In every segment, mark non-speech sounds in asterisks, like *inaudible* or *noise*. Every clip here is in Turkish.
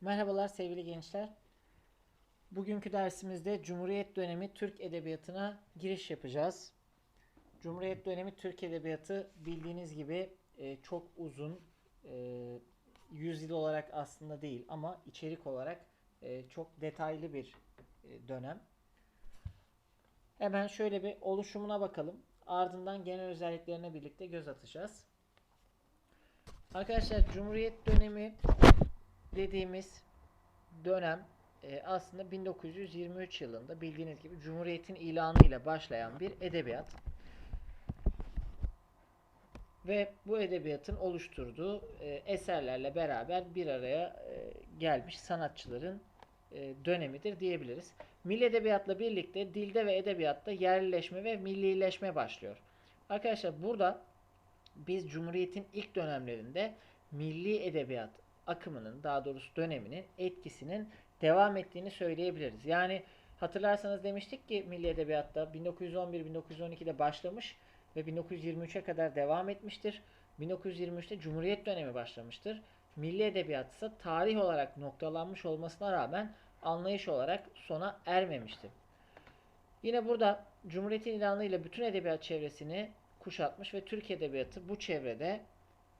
Merhabalar sevgili gençler. Bugünkü dersimizde Cumhuriyet dönemi Türk Edebiyatı'na giriş yapacağız. Cumhuriyet dönemi Türk Edebiyatı bildiğiniz gibi e, çok uzun, e, yüzyıl olarak aslında değil ama içerik olarak e, çok detaylı bir dönem. Hemen şöyle bir oluşumuna bakalım. Ardından genel özelliklerine birlikte göz atacağız. Arkadaşlar Cumhuriyet dönemi dediğimiz dönem e, aslında 1923 yılında bildiğiniz gibi Cumhuriyet'in ilanı ile başlayan bir edebiyat. Ve bu edebiyatın oluşturduğu e, eserlerle beraber bir araya e, gelmiş sanatçıların e, dönemidir diyebiliriz. Milli edebiyatla birlikte dilde ve edebiyatta yerlileşme ve millileşme başlıyor. Arkadaşlar burada biz Cumhuriyet'in ilk dönemlerinde milli edebiyat akımının daha doğrusu döneminin etkisinin devam ettiğini söyleyebiliriz. Yani hatırlarsanız demiştik ki milli edebiyatta 1911-1912'de başlamış ve 1923'e kadar devam etmiştir. 1923'te Cumhuriyet dönemi başlamıştır. Milli edebiyat ise tarih olarak noktalanmış olmasına rağmen anlayış olarak sona ermemiştir. Yine burada Cumhuriyet'in ilanıyla bütün edebiyat çevresini kuşatmış ve Türk edebiyatı bu çevrede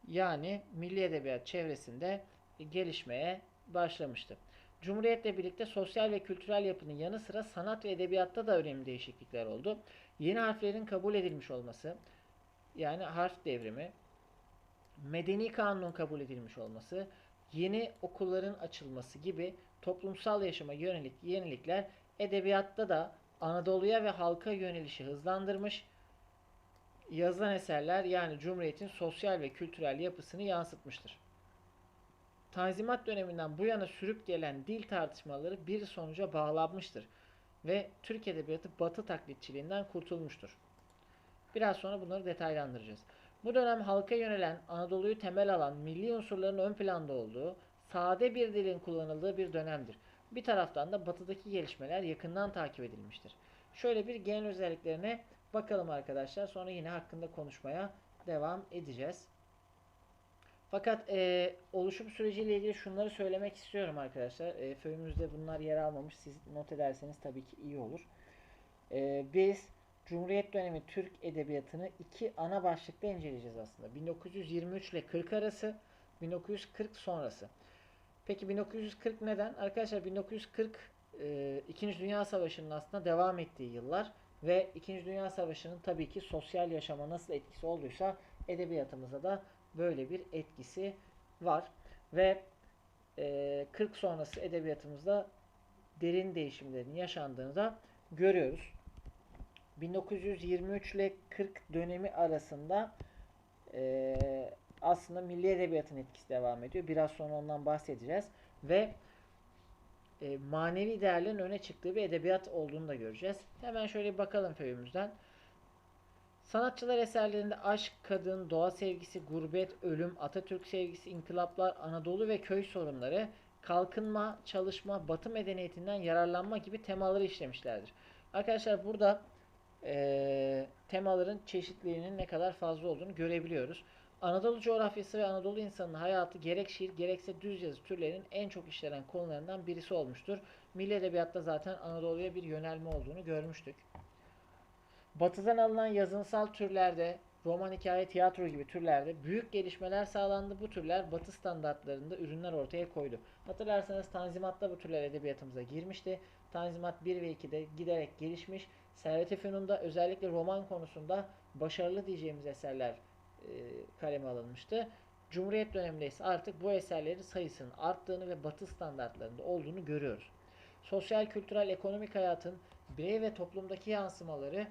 yani milli edebiyat çevresinde gelişmeye başlamıştı. Cumhuriyetle birlikte sosyal ve kültürel yapının yanı sıra sanat ve edebiyatta da önemli değişiklikler oldu. Yeni harflerin kabul edilmiş olması, yani harf devrimi, medeni kanunun kabul edilmiş olması, yeni okulların açılması gibi toplumsal yaşama yönelik yenilikler edebiyatta da Anadolu'ya ve halka yönelişi hızlandırmış, yazılan eserler yani Cumhuriyet'in sosyal ve kültürel yapısını yansıtmıştır. Tanzimat döneminden bu yana sürüp gelen dil tartışmaları bir sonuca bağlanmıştır ve Türk Edebiyatı Batı taklitçiliğinden kurtulmuştur. Biraz sonra bunları detaylandıracağız. Bu dönem halka yönelen, Anadolu'yu temel alan, milli unsurların ön planda olduğu, sade bir dilin kullanıldığı bir dönemdir. Bir taraftan da batıdaki gelişmeler yakından takip edilmiştir. Şöyle bir genel özelliklerine bakalım arkadaşlar. Sonra yine hakkında konuşmaya devam edeceğiz. Fakat e, oluşum süreciyle ilgili şunları söylemek istiyorum arkadaşlar. E, föyümüzde bunlar yer almamış. Siz not ederseniz tabii ki iyi olur. E, biz Cumhuriyet dönemi Türk edebiyatını iki ana başlıkta inceleyeceğiz aslında. 1923 ile 40 arası, 1940 sonrası. Peki 1940 neden? Arkadaşlar 1940 e, İkinci Dünya Savaşı'nın aslında devam ettiği yıllar ve İkinci Dünya Savaşı'nın tabii ki sosyal yaşama nasıl etkisi olduysa edebiyatımıza da böyle bir etkisi var. Ve e, 40 sonrası edebiyatımızda derin değişimlerin yaşandığını da görüyoruz. 1923 ile 40 dönemi arasında e, aslında milli edebiyatın etkisi devam ediyor. Biraz sonra ondan bahsedeceğiz. Ve e, manevi değerlerin öne çıktığı bir edebiyat olduğunu da göreceğiz. Hemen şöyle bakalım föyümüzden. Sanatçılar eserlerinde aşk, kadın, doğa sevgisi, gurbet, ölüm, Atatürk sevgisi, inkılaplar, Anadolu ve köy sorunları, kalkınma, çalışma, batı medeniyetinden yararlanma gibi temaları işlemişlerdir. Arkadaşlar burada e, temaların çeşitliliğinin ne kadar fazla olduğunu görebiliyoruz. Anadolu coğrafyası ve Anadolu insanının hayatı gerek şiir gerekse düz yazı türlerinin en çok işlenen konularından birisi olmuştur. Milli Edebiyat'ta zaten Anadolu'ya bir yönelme olduğunu görmüştük. Batıdan alınan yazınsal türlerde, roman hikaye, tiyatro gibi türlerde büyük gelişmeler sağlandı. Bu türler Batı standartlarında ürünler ortaya koydu. Hatırlarsanız Tanzimat'ta bu türler edebiyatımıza girmişti. Tanzimat 1 ve 2'de giderek gelişmiş. Servet-i Fünun'da özellikle roman konusunda başarılı diyeceğimiz eserler e, kaleme alınmıştı. Cumhuriyet döneminde ise artık bu eserlerin sayısının arttığını ve batı standartlarında olduğunu görüyoruz. Sosyal, kültürel, ekonomik hayatın birey ve toplumdaki yansımaları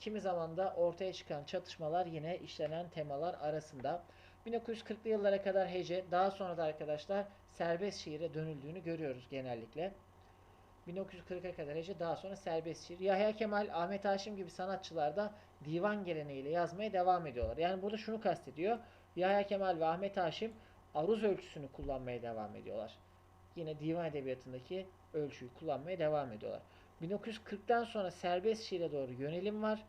kimi zaman da ortaya çıkan çatışmalar yine işlenen temalar arasında. 1940'lı yıllara kadar hece, daha sonra da arkadaşlar serbest şiire dönüldüğünü görüyoruz genellikle. 1940'a kadar hece, daha sonra serbest şiir. Yahya Kemal, Ahmet Haşim gibi sanatçılar da divan geleneğiyle yazmaya devam ediyorlar. Yani burada şunu kastediyor. Yahya Kemal ve Ahmet Haşim aruz ölçüsünü kullanmaya devam ediyorlar. Yine divan edebiyatındaki ölçüyü kullanmaya devam ediyorlar. 1940'tan sonra serbest şiire doğru yönelim var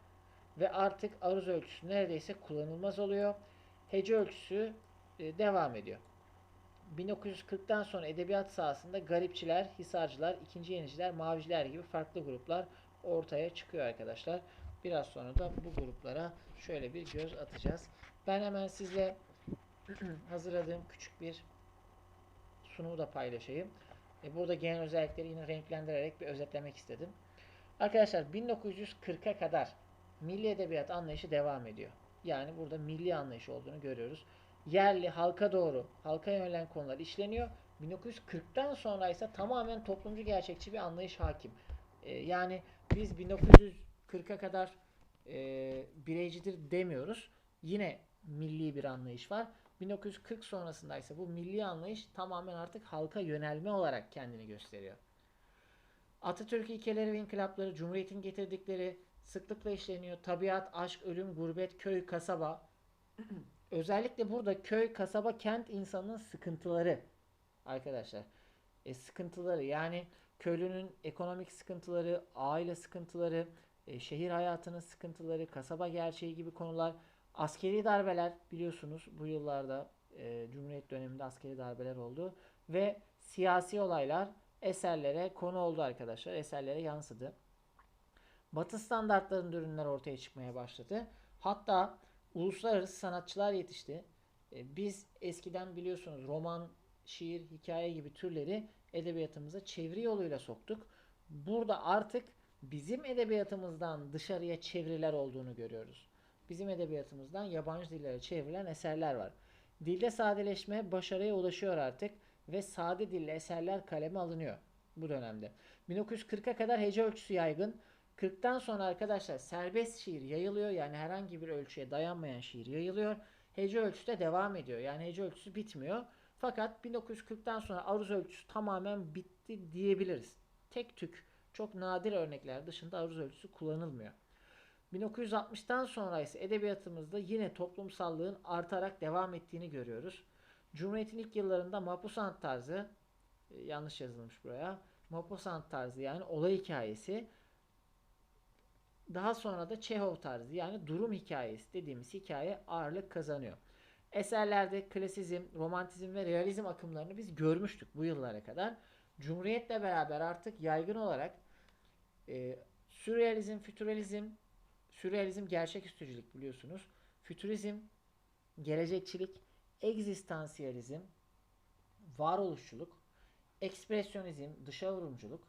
ve artık aruz ölçüsü neredeyse kullanılmaz oluyor. Hece ölçüsü e, devam ediyor. 1940'tan sonra edebiyat sahasında garipçiler, hisarcılar, ikinci yeniciler, maviciler gibi farklı gruplar ortaya çıkıyor arkadaşlar. Biraz sonra da bu gruplara şöyle bir göz atacağız. Ben hemen sizle *clears throat* hazırladığım küçük bir sunumu da paylaşayım. E, burada genel özellikleri yine renklendirerek bir özetlemek istedim. Arkadaşlar 1940'a kadar milli edebiyat anlayışı devam ediyor. Yani burada milli anlayış olduğunu görüyoruz. Yerli, halka doğru, halka yönelen konular işleniyor. 1940'tan sonra ise tamamen toplumcu gerçekçi bir anlayış hakim. E, yani biz 1940'a kadar e, bireycidir demiyoruz. Yine milli bir anlayış var. 1940 sonrasında ise bu milli anlayış tamamen artık halka yönelme olarak kendini gösteriyor. Atatürk ilkeleri ve inkılapları, Cumhuriyet'in getirdikleri sıklıkla işleniyor. Tabiat, aşk, ölüm, gurbet, köy, kasaba. *clears throat* Özellikle burada köy, kasaba, kent insanının sıkıntıları arkadaşlar. E, sıkıntıları yani köylünün ekonomik sıkıntıları, aile sıkıntıları, e, şehir hayatının sıkıntıları, kasaba gerçeği gibi konular, askeri darbeler biliyorsunuz bu yıllarda e, Cumhuriyet döneminde askeri darbeler oldu ve siyasi olaylar eserlere konu oldu arkadaşlar. Eserlere yansıdı. Batı standartlarında ürünler ortaya çıkmaya başladı. Hatta uluslararası sanatçılar yetişti. E, biz eskiden biliyorsunuz roman, şiir, hikaye gibi türleri edebiyatımıza çeviri yoluyla soktuk. Burada artık bizim edebiyatımızdan dışarıya çeviriler olduğunu görüyoruz. Bizim edebiyatımızdan yabancı dillere çevrilen eserler var. Dilde sadeleşme başarıya ulaşıyor artık ve sade dilli eserler kaleme alınıyor bu dönemde. 1940'a kadar hece ölçüsü yaygın. 40'tan sonra arkadaşlar serbest şiir yayılıyor. Yani herhangi bir ölçüye dayanmayan şiir yayılıyor. Hece ölçüsü de devam ediyor. Yani hece ölçüsü bitmiyor. Fakat 1940'tan sonra aruz ölçüsü tamamen bitti diyebiliriz. Tek tük çok nadir örnekler dışında aruz ölçüsü kullanılmıyor. 1960'tan sonra ise edebiyatımızda yine toplumsallığın artarak devam ettiğini görüyoruz. Cumhuriyet'in ilk yıllarında Maupassant tarzı e, yanlış yazılmış buraya. Maupassant tarzı yani olay hikayesi daha sonra da Çehov tarzı yani durum hikayesi dediğimiz hikaye ağırlık kazanıyor. Eserlerde klasizm, romantizm ve realizm akımlarını biz görmüştük bu yıllara kadar. Cumhuriyet'le beraber artık yaygın olarak e, sürrealizm, fütüralizm, sürrealizm gerçeküstücülük biliyorsunuz. Fütürizm, gelecekçilik, egzistansiyalizm, varoluşçuluk, ekspresyonizm, dışa vurumculuk,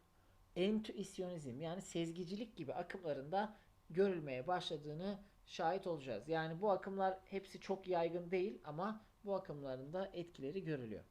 entüisyonizm yani sezgicilik gibi akımlarında görülmeye başladığını şahit olacağız. Yani bu akımlar hepsi çok yaygın değil ama bu akımların da etkileri görülüyor.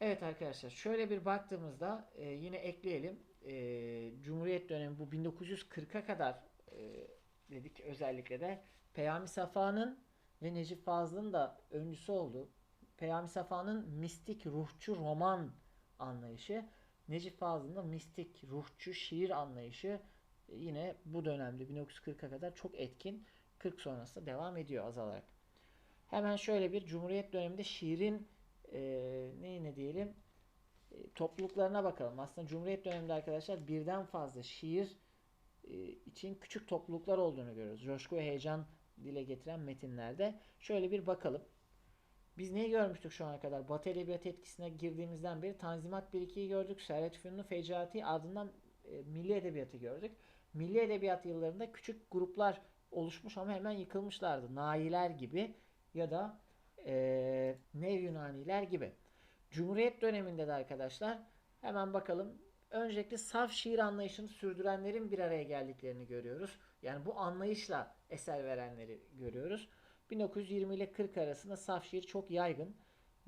Evet arkadaşlar şöyle bir baktığımızda e, yine ekleyelim. E, Cumhuriyet dönemi bu 1940'a kadar e, dedik özellikle de Peyami Safa'nın ve Necip Fazıl'ın da öncüsü oldu. Peyami Safa'nın mistik ruhçu roman anlayışı, Necip Fazıl'ın da mistik ruhçu şiir anlayışı e, yine bu dönemde 1940'a kadar çok etkin. 40 sonrasında devam ediyor azalarak. Hemen şöyle bir Cumhuriyet döneminde şiirin e, neyine diyelim e, topluluklarına bakalım. Aslında Cumhuriyet döneminde arkadaşlar birden fazla şiir için küçük topluluklar olduğunu görüyoruz. Coşku ve heyecan dile getiren metinlerde. Şöyle bir bakalım. Biz neyi görmüştük şu ana kadar? Batı Edebiyat etkisine girdiğimizden beri Tanzimat 1-2'yi gördük. Servet Fünun'un Fecati ardından e, Milli Edebiyatı gördük. Milli Edebiyat yıllarında küçük gruplar oluşmuş ama hemen yıkılmışlardı. Nailer gibi ya da e, Nev Yunaniler gibi. Cumhuriyet döneminde de arkadaşlar hemen bakalım. Öncelikle saf şiir anlayışını sürdürenlerin bir araya geldiklerini görüyoruz. Yani bu anlayışla eser verenleri görüyoruz. 1920 ile 40 arasında saf şiir çok yaygın.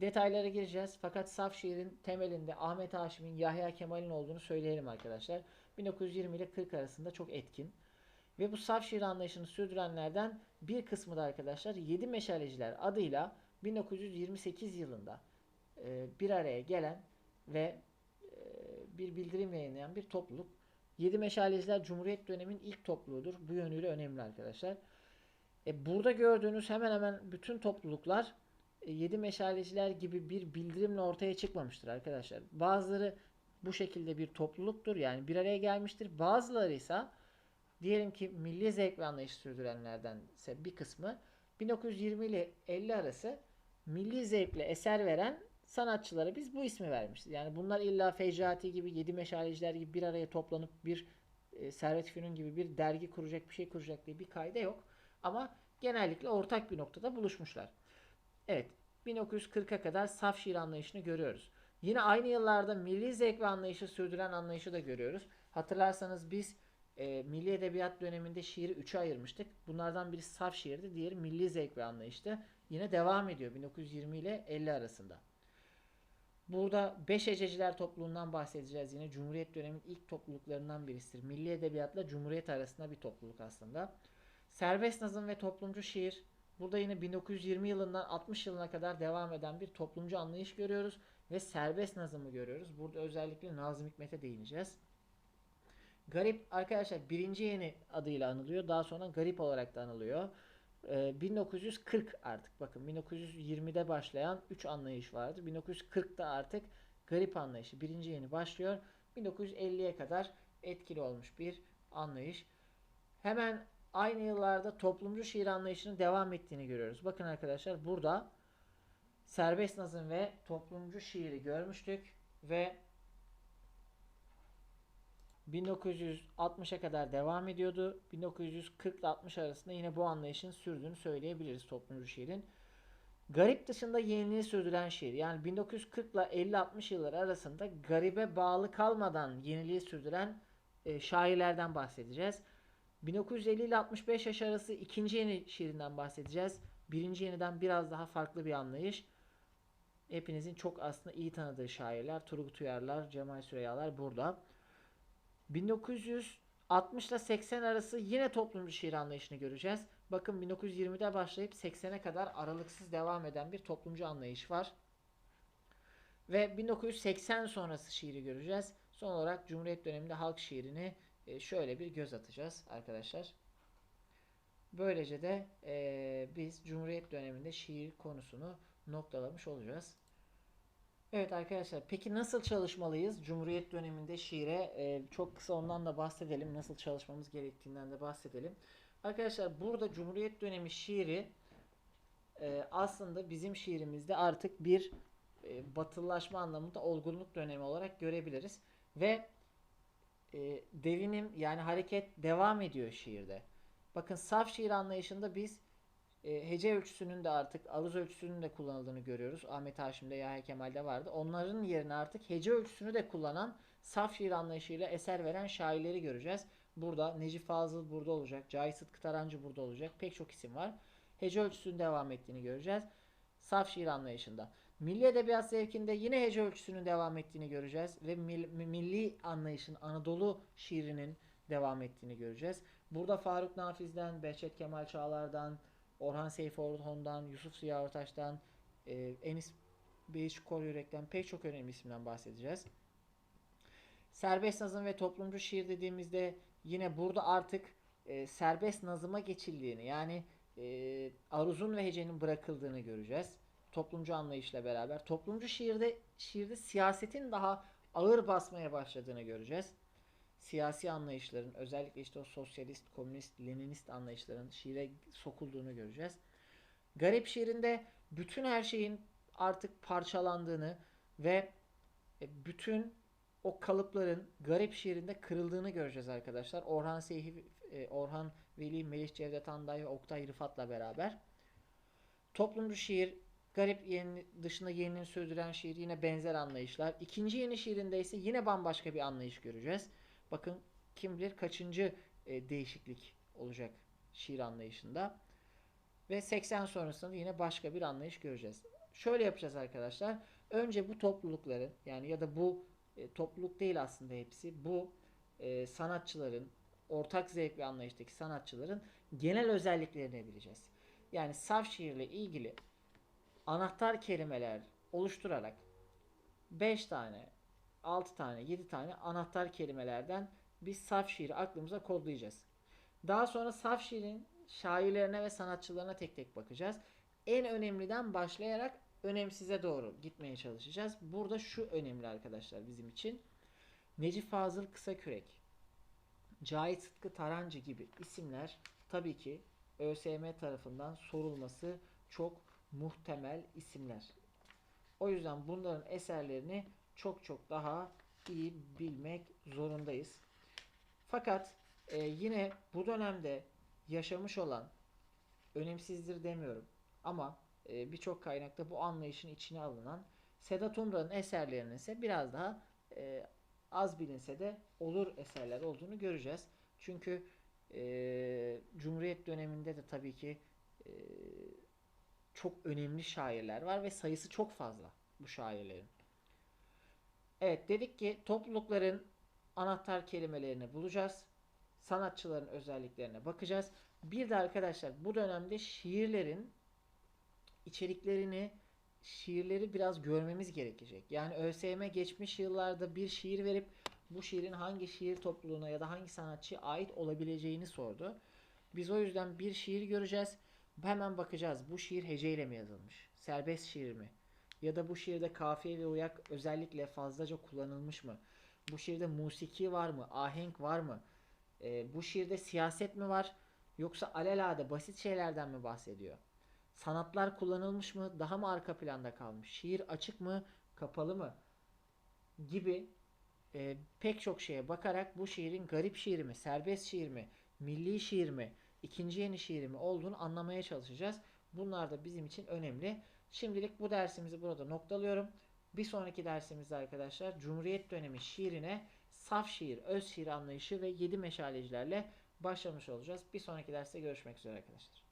Detaylara gireceğiz fakat saf şiirin temelinde Ahmet Haşim'in, Yahya Kemal'in olduğunu söyleyelim arkadaşlar. 1920 ile 40 arasında çok etkin. Ve bu saf şiir anlayışını sürdürenlerden bir kısmı da arkadaşlar 7 Meşaleciler adıyla 1928 yılında e, bir araya gelen ve bir bildirim yayınlayan bir topluluk. 7 Meşaleciler Cumhuriyet dönemin ilk topluluğudur. Bu yönüyle önemli arkadaşlar. E, burada gördüğünüz hemen hemen bütün topluluklar e, 7 Meşaleciler gibi bir bildirimle ortaya çıkmamıştır arkadaşlar. Bazıları bu şekilde bir topluluktur. Yani bir araya gelmiştir. Bazıları ise diyelim ki milli zevk ve anlayış sürdürenlerden ise bir kısmı 1920 ile 50 arası milli zevkle eser veren sanatçılara biz bu ismi vermişiz. Yani bunlar illa Fecrati gibi, Yedi Meşaleciler gibi bir araya toplanıp bir e, Servet Fünun gibi bir dergi kuracak, bir şey kuracak diye bir kayda yok. Ama genellikle ortak bir noktada buluşmuşlar. Evet, 1940'a kadar saf şiir anlayışını görüyoruz. Yine aynı yıllarda milli zevk ve anlayışı sürdüren anlayışı da görüyoruz. Hatırlarsanız biz e, milli edebiyat döneminde şiiri üçe ayırmıştık. Bunlardan biri saf şiirdi, diğeri milli zevk ve anlayıştı. Yine devam ediyor 1920 ile 50 arasında. Burada Beş Ececiler topluluğundan bahsedeceğiz. Yine Cumhuriyet döneminin ilk topluluklarından birisidir. Milli edebiyatla Cumhuriyet arasında bir topluluk aslında. Serbest nazım ve toplumcu şiir. Burada yine 1920 yılından 60 yılına kadar devam eden bir toplumcu anlayış görüyoruz. Ve serbest nazımı görüyoruz. Burada özellikle Nazım Hikmet'e değineceğiz. Garip arkadaşlar birinci yeni adıyla anılıyor. Daha sonra garip olarak da anılıyor. Ee, 1940 artık bakın 1920'de başlayan 3 anlayış vardı. 1940'da artık garip anlayışı birinci yeni başlıyor. 1950'ye kadar etkili olmuş bir anlayış. Hemen aynı yıllarda toplumcu şiir anlayışının devam ettiğini görüyoruz. Bakın arkadaşlar burada serbest nazım ve toplumcu şiiri görmüştük ve 1960'a kadar devam ediyordu. 1940 ile 60 arasında yine bu anlayışın sürdüğünü söyleyebiliriz toplumcu şiirin. Garip dışında yeniliği sürdüren şiir. Yani 1940 ile 50-60 yılları arasında garibe bağlı kalmadan yeniliği sürdüren e, şairlerden bahsedeceğiz. 1950 ile 65 yaş arası ikinci yeni şiirinden bahsedeceğiz. Birinci yeniden biraz daha farklı bir anlayış. Hepinizin çok aslında iyi tanıdığı şairler. Turgut Uyarlar, Cemal Süreyyalar burada. 1960 ile 80 arası yine toplumcu şiir anlayışını göreceğiz. Bakın 1920'de başlayıp 80'e kadar aralıksız devam eden bir toplumcu anlayış var. Ve 1980 sonrası şiiri göreceğiz. Son olarak Cumhuriyet döneminde halk şiirini e, şöyle bir göz atacağız arkadaşlar. Böylece de e, biz Cumhuriyet döneminde şiir konusunu noktalamış olacağız. Evet arkadaşlar peki nasıl çalışmalıyız Cumhuriyet döneminde şiire? E, çok kısa ondan da bahsedelim. Nasıl çalışmamız gerektiğinden de bahsedelim. Arkadaşlar burada Cumhuriyet dönemi şiiri e, aslında bizim şiirimizde artık bir e, batılılaşma anlamında olgunluk dönemi olarak görebiliriz. Ve e, devinim yani hareket devam ediyor şiirde. Bakın saf şiir anlayışında biz e, hece ölçüsünün de artık aruz ölçüsünün de kullanıldığını görüyoruz. Ahmet Haşim'de Yahya Kemal'de vardı. Onların yerine artık hece ölçüsünü de kullanan saf şiir anlayışıyla eser veren şairleri göreceğiz. Burada Necip Fazıl burada olacak. Cahit Sıtkı Tarancı burada olacak. Pek çok isim var. Hece ölçüsünün devam ettiğini göreceğiz. Saf şiir anlayışında. Milli edebiyat zevkinde yine hece ölçüsünün devam ettiğini göreceğiz. Ve mil, milli anlayışın Anadolu şiirinin devam ettiğini göreceğiz. Burada Faruk Nafiz'den, Behçet Kemal Çağlar'dan, Orhan Seyfi Orhon'dan, Yusuf Ziya Ortaç'tan, e, Enis Beyiç Kor Yürek'ten pek çok önemli isimden bahsedeceğiz. Serbest nazım ve toplumcu şiir dediğimizde yine burada artık e, serbest nazıma geçildiğini yani e, aruzun ve hecenin bırakıldığını göreceğiz. Toplumcu anlayışla beraber. Toplumcu şiirde şiirde siyasetin daha ağır basmaya başladığını göreceğiz. Siyasi anlayışların özellikle işte o sosyalist, komünist, leninist anlayışların şiire sokulduğunu göreceğiz. Garip şiirinde bütün her şeyin artık parçalandığını ve e, bütün o kalıpların garip şiirinde kırıldığını göreceğiz arkadaşlar. Orhan Seyhi, e, Orhan Veli, Melih Cevdet Anday ve Oktay Rıfat'la beraber. Toplumcu şiir, garip yeni, dışında yeninin sürdüren şiir yine benzer anlayışlar. İkinci yeni şiirinde ise yine bambaşka bir anlayış göreceğiz. Bakın kim bilir kaçıncı e, değişiklik olacak şiir anlayışında. Ve 80 sonrasında yine başka bir anlayış göreceğiz. Şöyle yapacağız arkadaşlar. Önce bu toplulukların yani ya da bu e, topluluk değil aslında hepsi. Bu e, sanatçıların ortak zevk ve anlayıştaki sanatçıların genel özelliklerini bileceğiz. Yani saf şiirle ilgili anahtar kelimeler oluşturarak 5 tane, 6 tane, 7 tane anahtar kelimelerden biz saf şiiri aklımıza kodlayacağız. Daha sonra saf şiirin şairlerine ve sanatçılarına tek tek bakacağız. En önemliden başlayarak önemsize doğru gitmeye çalışacağız. Burada şu önemli arkadaşlar bizim için. Necip Fazıl Kısakürek, Cahit Sıtkı Tarancı gibi isimler tabii ki ÖSYM tarafından sorulması çok muhtemel isimler. O yüzden bunların eserlerini çok çok daha iyi bilmek zorundayız. Fakat e, yine bu dönemde yaşamış olan önemsizdir demiyorum ama e, birçok kaynakta bu anlayışın içine alınan Sedat Umra'nın eserlerinin ise biraz daha e, az bilinse de olur eserler olduğunu göreceğiz. Çünkü e, Cumhuriyet döneminde de tabii ki e, çok önemli şairler var ve sayısı çok fazla bu şairlerin. Evet dedik ki toplulukların anahtar kelimelerini bulacağız. Sanatçıların özelliklerine bakacağız. Bir de arkadaşlar bu dönemde şiirlerin içeriklerini şiirleri biraz görmemiz gerekecek. Yani ÖSYM geçmiş yıllarda bir şiir verip bu şiirin hangi şiir topluluğuna ya da hangi sanatçıya ait olabileceğini sordu. Biz o yüzden bir şiir göreceğiz. Hemen bakacağız. Bu şiir heceyle mi yazılmış? Serbest şiir mi? Ya da bu şiirde kafiye ve uyak özellikle fazlaca kullanılmış mı? Bu şiirde musiki var mı? Ahenk var mı? Ee, bu şiirde siyaset mi var? Yoksa alelade basit şeylerden mi bahsediyor? Sanatlar kullanılmış mı? Daha mı arka planda kalmış? Şiir açık mı? Kapalı mı? Gibi e, pek çok şeye bakarak bu şiirin garip şiir mi, serbest şiir mi, milli şiir mi, ikinci yeni şiir mi olduğunu anlamaya çalışacağız. Bunlar da bizim için önemli. Şimdilik bu dersimizi burada noktalıyorum. Bir sonraki dersimizde arkadaşlar Cumhuriyet dönemi şiirine saf şiir, öz şiir anlayışı ve 7 meşalecilerle başlamış olacağız. Bir sonraki derste görüşmek üzere arkadaşlar.